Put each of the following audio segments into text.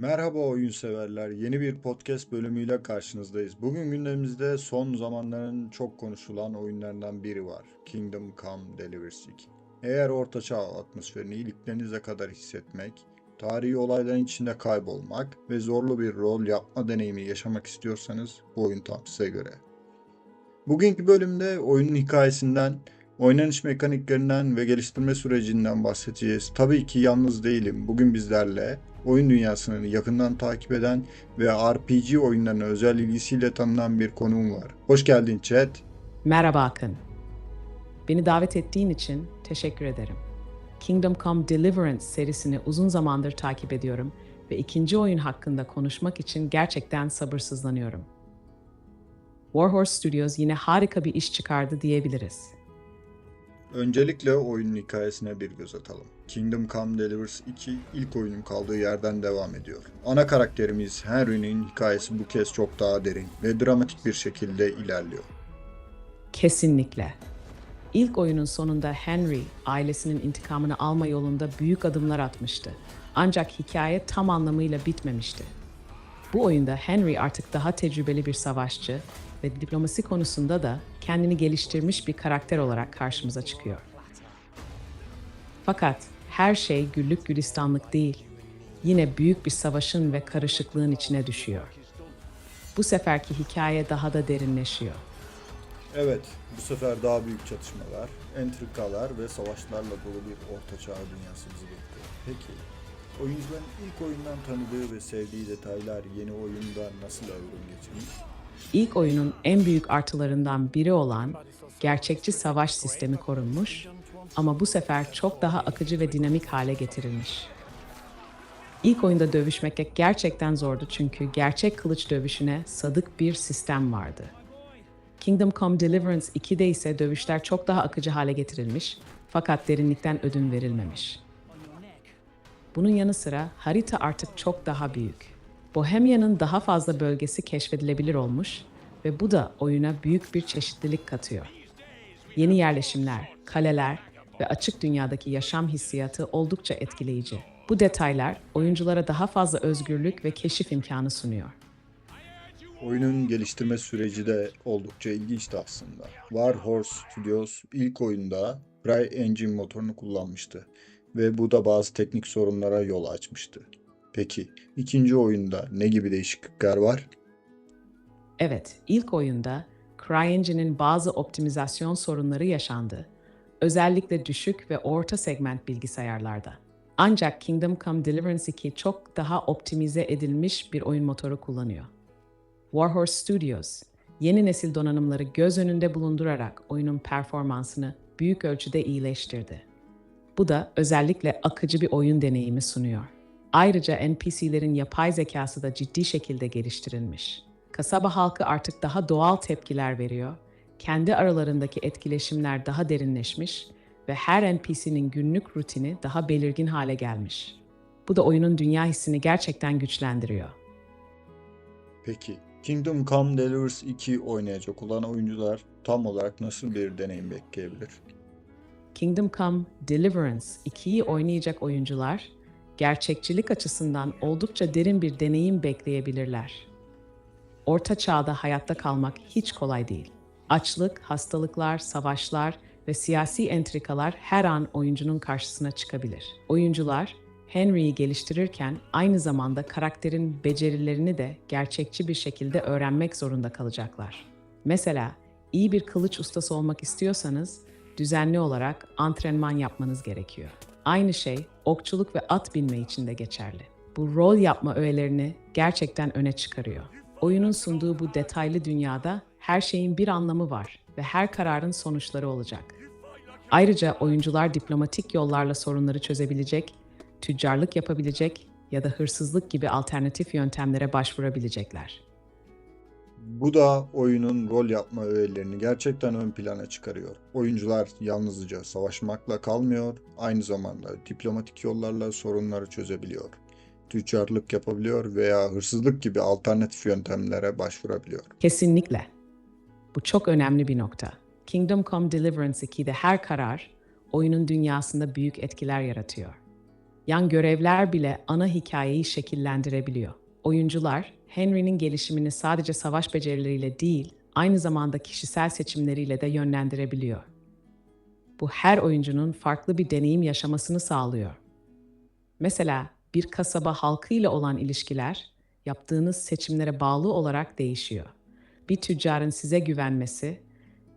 Merhaba oyun severler. Yeni bir podcast bölümüyle karşınızdayız. Bugün gündemimizde son zamanların çok konuşulan oyunlarından biri var. Kingdom Come Deliverance 2. Eğer ortaçağ atmosferini iliklerinize kadar hissetmek, tarihi olayların içinde kaybolmak ve zorlu bir rol yapma deneyimi yaşamak istiyorsanız bu oyun tam size göre. Bugünkü bölümde oyunun hikayesinden, oynanış mekaniklerinden ve geliştirme sürecinden bahsedeceğiz. Tabii ki yalnız değilim. Bugün bizlerle oyun dünyasını yakından takip eden ve RPG oyunlarına özel ilgisiyle tanınan bir konuğum var. Hoş geldin chat. Merhaba Akın. Beni davet ettiğin için teşekkür ederim. Kingdom Come Deliverance serisini uzun zamandır takip ediyorum ve ikinci oyun hakkında konuşmak için gerçekten sabırsızlanıyorum. Warhorse Studios yine harika bir iş çıkardı diyebiliriz. Öncelikle oyunun hikayesine bir göz atalım. Kingdom Come Deliverance 2 ilk oyunun kaldığı yerden devam ediyor. Ana karakterimiz Henry'nin hikayesi bu kez çok daha derin ve dramatik bir şekilde ilerliyor. Kesinlikle. İlk oyunun sonunda Henry ailesinin intikamını alma yolunda büyük adımlar atmıştı. Ancak hikaye tam anlamıyla bitmemişti. Bu oyunda Henry artık daha tecrübeli bir savaşçı ve diplomasi konusunda da kendini geliştirmiş bir karakter olarak karşımıza çıkıyor. Fakat her şey güllük gülistanlık değil. Yine büyük bir savaşın ve karışıklığın içine düşüyor. Bu seferki hikaye daha da derinleşiyor. Evet, bu sefer daha büyük çatışmalar, entrikalar ve savaşlarla dolu bir ortaçağ dünyası bizi bekliyor. Peki, oyuncuların ilk oyundan tanıdığı ve sevdiği detaylar yeni oyunda nasıl evrim geçirmiş? İlk oyunun en büyük artılarından biri olan gerçekçi savaş sistemi korunmuş ama bu sefer çok daha akıcı ve dinamik hale getirilmiş. İlk oyunda dövüşmek gerçekten zordu çünkü gerçek kılıç dövüşüne sadık bir sistem vardı. Kingdom Come Deliverance 2'de ise dövüşler çok daha akıcı hale getirilmiş fakat derinlikten ödün verilmemiş. Bunun yanı sıra harita artık çok daha büyük. Bohemia'nın daha fazla bölgesi keşfedilebilir olmuş ve bu da oyuna büyük bir çeşitlilik katıyor. Yeni yerleşimler, kaleler ve açık dünyadaki yaşam hissiyatı oldukça etkileyici. Bu detaylar oyunculara daha fazla özgürlük ve keşif imkanı sunuyor. Oyunun geliştirme süreci de oldukça ilginçti aslında. Warhorse Studios ilk oyunda CryEngine motorunu kullanmıştı ve bu da bazı teknik sorunlara yol açmıştı. Peki ikinci oyunda ne gibi değişiklikler var? Evet, ilk oyunda CryEngine'in bazı optimizasyon sorunları yaşandı. Özellikle düşük ve orta segment bilgisayarlarda. Ancak Kingdom Come Deliverance 2 çok daha optimize edilmiş bir oyun motoru kullanıyor. Warhorse Studios, yeni nesil donanımları göz önünde bulundurarak oyunun performansını büyük ölçüde iyileştirdi. Bu da özellikle akıcı bir oyun deneyimi sunuyor. Ayrıca NPC'lerin yapay zekası da ciddi şekilde geliştirilmiş. Kasaba halkı artık daha doğal tepkiler veriyor, kendi aralarındaki etkileşimler daha derinleşmiş ve her NPC'nin günlük rutini daha belirgin hale gelmiş. Bu da oyunun dünya hissini gerçekten güçlendiriyor. Peki Kingdom Come Deliverance 2 oynayacak olan oyuncular tam olarak nasıl bir deneyim bekleyebilir? Kingdom Come Deliverance 2'yi oynayacak oyuncular gerçekçilik açısından oldukça derin bir deneyim bekleyebilirler. Orta çağda hayatta kalmak hiç kolay değil. Açlık, hastalıklar, savaşlar ve siyasi entrikalar her an oyuncunun karşısına çıkabilir. Oyuncular Henry'yi geliştirirken aynı zamanda karakterin becerilerini de gerçekçi bir şekilde öğrenmek zorunda kalacaklar. Mesela iyi bir kılıç ustası olmak istiyorsanız düzenli olarak antrenman yapmanız gerekiyor. Aynı şey okçuluk ve at binme için de geçerli. Bu rol yapma öğelerini gerçekten öne çıkarıyor. Oyunun sunduğu bu detaylı dünyada her şeyin bir anlamı var ve her kararın sonuçları olacak. Ayrıca oyuncular diplomatik yollarla sorunları çözebilecek, tüccarlık yapabilecek ya da hırsızlık gibi alternatif yöntemlere başvurabilecekler. Bu da oyunun rol yapma öğelerini gerçekten ön plana çıkarıyor. Oyuncular yalnızca savaşmakla kalmıyor, aynı zamanda diplomatik yollarla sorunları çözebiliyor. Tüccarlık yapabiliyor veya hırsızlık gibi alternatif yöntemlere başvurabiliyor. Kesinlikle. Bu çok önemli bir nokta. Kingdom Come Deliverance 2'de her karar oyunun dünyasında büyük etkiler yaratıyor. Yan görevler bile ana hikayeyi şekillendirebiliyor. Oyuncular Henry'nin gelişimini sadece savaş becerileriyle değil, aynı zamanda kişisel seçimleriyle de yönlendirebiliyor. Bu her oyuncunun farklı bir deneyim yaşamasını sağlıyor. Mesela bir kasaba halkıyla olan ilişkiler yaptığınız seçimlere bağlı olarak değişiyor. Bir tüccarın size güvenmesi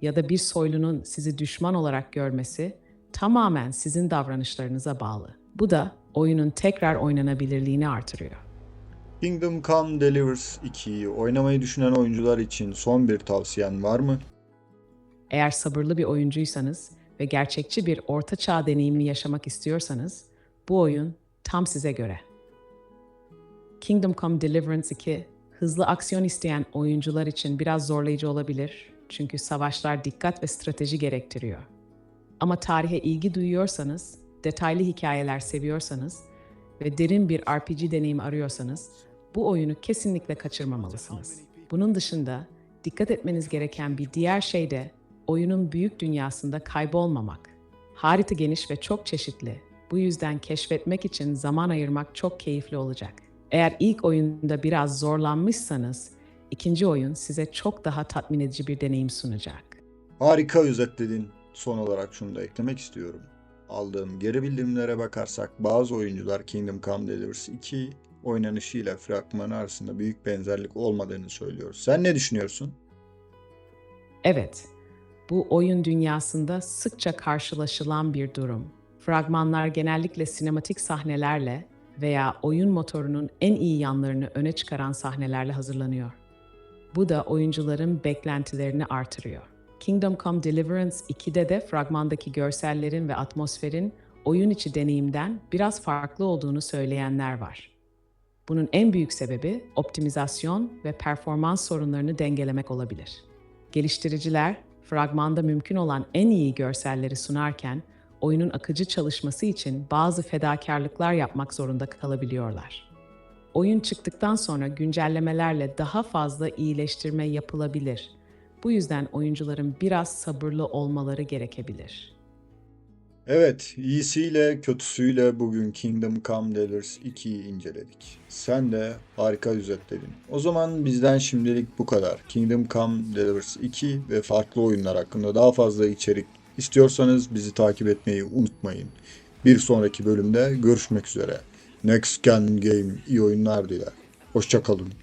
ya da bir soylunun sizi düşman olarak görmesi tamamen sizin davranışlarınıza bağlı. Bu da oyunun tekrar oynanabilirliğini artırıyor. Kingdom Come Deliverance 2'yi oynamayı düşünen oyuncular için son bir tavsiyen var mı? Eğer sabırlı bir oyuncuysanız ve gerçekçi bir orta çağ deneyimi yaşamak istiyorsanız bu oyun tam size göre. Kingdom Come Deliverance 2 hızlı aksiyon isteyen oyuncular için biraz zorlayıcı olabilir çünkü savaşlar dikkat ve strateji gerektiriyor. Ama tarihe ilgi duyuyorsanız, detaylı hikayeler seviyorsanız ve derin bir RPG deneyimi arıyorsanız bu oyunu kesinlikle kaçırmamalısınız. Bunun dışında dikkat etmeniz gereken bir diğer şey de oyunun büyük dünyasında kaybolmamak. Harita geniş ve çok çeşitli. Bu yüzden keşfetmek için zaman ayırmak çok keyifli olacak. Eğer ilk oyunda biraz zorlanmışsanız, ikinci oyun size çok daha tatmin edici bir deneyim sunacak. Harika özetledin. Son olarak şunu da eklemek istiyorum. Aldığım geri bildirimlere bakarsak bazı oyuncular Kingdom Come Deliverance 2 oynanışıyla fragmanı arasında büyük benzerlik olmadığını söylüyor. Sen ne düşünüyorsun? Evet, bu oyun dünyasında sıkça karşılaşılan bir durum. Fragmanlar genellikle sinematik sahnelerle veya oyun motorunun en iyi yanlarını öne çıkaran sahnelerle hazırlanıyor. Bu da oyuncuların beklentilerini artırıyor. Kingdom Come Deliverance 2'de de fragmandaki görsellerin ve atmosferin oyun içi deneyimden biraz farklı olduğunu söyleyenler var. Bunun en büyük sebebi optimizasyon ve performans sorunlarını dengelemek olabilir. Geliştiriciler fragmanda mümkün olan en iyi görselleri sunarken oyunun akıcı çalışması için bazı fedakarlıklar yapmak zorunda kalabiliyorlar. Oyun çıktıktan sonra güncellemelerle daha fazla iyileştirme yapılabilir. Bu yüzden oyuncuların biraz sabırlı olmaları gerekebilir. Evet, iyisiyle kötüsüyle bugün Kingdom Come Deliverance 2'yi inceledik. Sen de harika özetledin. O zaman bizden şimdilik bu kadar. Kingdom Come Deliverance 2 ve farklı oyunlar hakkında daha fazla içerik istiyorsanız bizi takip etmeyi unutmayın. Bir sonraki bölümde görüşmek üzere. Next Gen Game iyi oyunlar diler. Hoşçakalın.